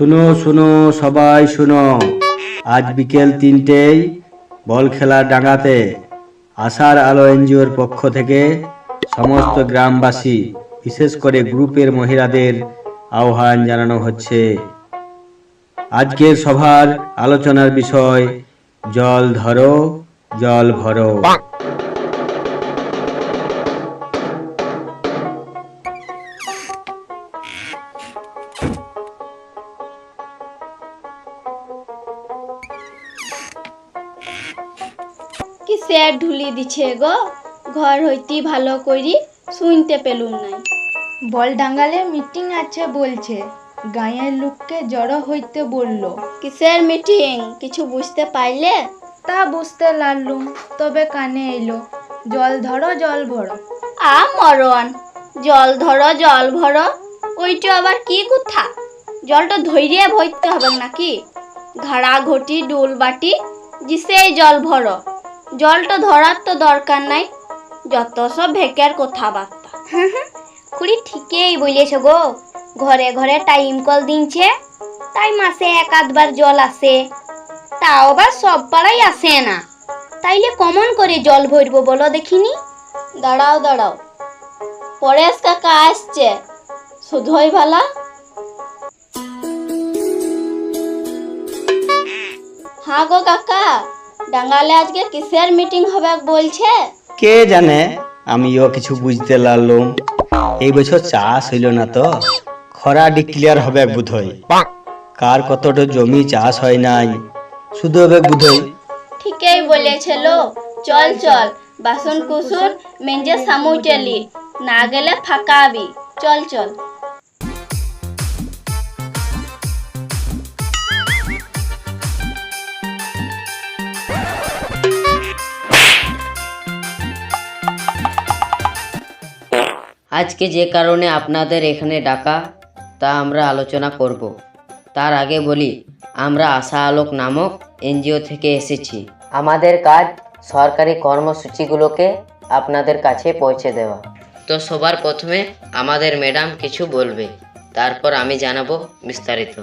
শুনো শুনো, সবাই শুনো। আজ বিকেল তিনটেই বল খেলার ডাঙাতে আশার আলো এনজিওর পক্ষ থেকে সমস্ত গ্রামবাসী, বিশেষ করে গ্রুপের মহিলাদের আহ্বান জানানো হচ্ছে। আজকের সভার আলোচনার বিষয়, জল ধরো, জল ভরো। কি স্যার ঢুলি দিছে গো? ঘর হইতে ভালো করি শুনতে পেলুম নাই। বল ডাঙ্গালে মিটিং আছে বলছে। গাঁয়ের লোককে জড়ো হইতে বলল। কিসের মিটিং? কিছু বুঝতে পারলে তা বুঝতে লাগলুম তবে কানে এলো জল ধরো জল ভরো। আ মরণ জল ধরো জল ভরো ওইটা আবার কি কথা? জলটা ধৈর্য ভরতে হবে নাকি? ঘাড়া ঘটি ডুল বাটি জিসেই জল ভরো। জলটা ধরার তো দরকার নাই। যত সব ভেকের কথাবার্তা। খুড়ি ঠিকই বলেছ গো। ঘরে ঘরে টাইম কল দিনছে। তাই মাসে এক আধবার জল আসে। তাও আবার সব পাড়াই আসে না। তাইলে কমন করে জল ভরবো বলো দেখিনি? দাঁড়াও দাঁড়াও। পরেশ কাকা আসছে। শুধুই ভালা হ্যাঁ গো কাকা। ডাঙ্গালে আজকে কিসের মিটিং হবে বলছে? কে জানে? আমিও কিছু বুঝতে লাগলুম। এই বছর চাষ হইল না তো? খরা ডিক্লিয়ার হবে বুধই কার কতটা জমি চাষ হয় নাই? শুধু হবে বুধই ঠিকই বলেছিল চল চল। বাসন কুসুন মেঞ্জে সামুটেলি না গেলে ফাঁকাবি চল চল। আজকে যে কারণে আপনাদের এখানে ডাকা তা আমরা আলোচনা করব। তার আগে বলি আমরা আশা আলোক নামক এনজিও থেকে এসেছি। আমাদের কাজ সরকারি কর্মসূচিগুলোকে আপনাদের কাছে পৌঁছে দেওয়া। তো সবার প্রথমে আমাদের ম্যাডাম কিছু বলবে তারপর আমি জানাব বিস্তারিত।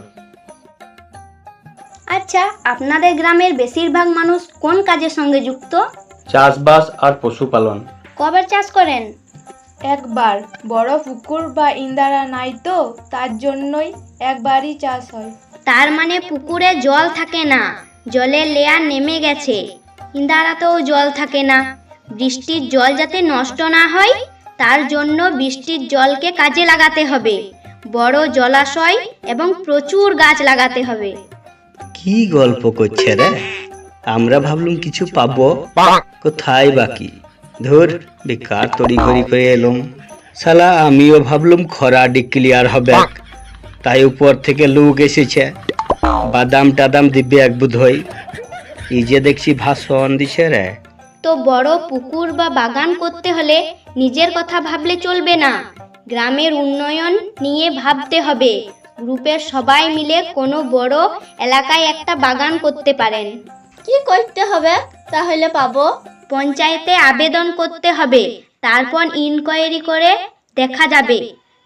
আচ্ছা আপনাদের গ্রামের বেশিরভাগ মানুষ কোন কাজের সঙ্গে যুক্ত? চাষবাস আর পশুপালন। কবে চাষ করেন? একবার বড় পুকুর বা ইন্দারা নাই তো তার জন্যই একবারই চাষ হয়। তার মানে পুকুরে জল থাকে না জলের লেয়ার নেমে গেছে। ইন্দারাতেও জল থাকে না। বৃষ্টির জল যাতে নষ্ট না হয় তার জন্য বৃষ্টির জলকে কাজে লাগাতে হবে। বড় জলাশয় এবং প্রচুর গাছ লাগাতে হবে। কি গল্প করছে রে? আমরা ভাবলুম কিছু পাবো। কোথায় বাকি ধুর বেকার তড়িঘড়ি করে এলুম। শালা আমিও ভাবলুম খরা ডিক্লিয়ার হবে তাই উপর থেকে লোক এসেছে। বাদাম টাদাম দিব্যে এক বুধই এই যে দেখছি ভাষণ দিছে রে। তো বড় পুকুর বা বাগান করতে হলে নিজের কথা ভাবলে চলবে না। গ্রামের উন্নয়ন নিয়ে ভাবতে হবে। গ্রুপের সবাই মিলে কোনো বড় এলাকায় একটা বাগান করতে পারেন। কি করতে হবে? তাহলে পাবো। পঞ্চায়েতে আবেদন করতে হবে তারপর ইনকোয়ারি করে দেখা যাবে।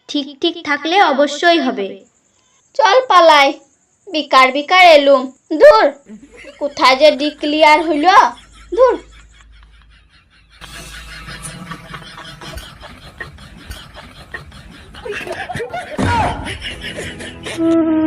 ঠিক ঠিক থাকলে অবশ্যই হবে। চল পালাই। বিকার বিকার এলুম। দূর কোথায় যে ডিক্লিয়ার হইল? দূর হুম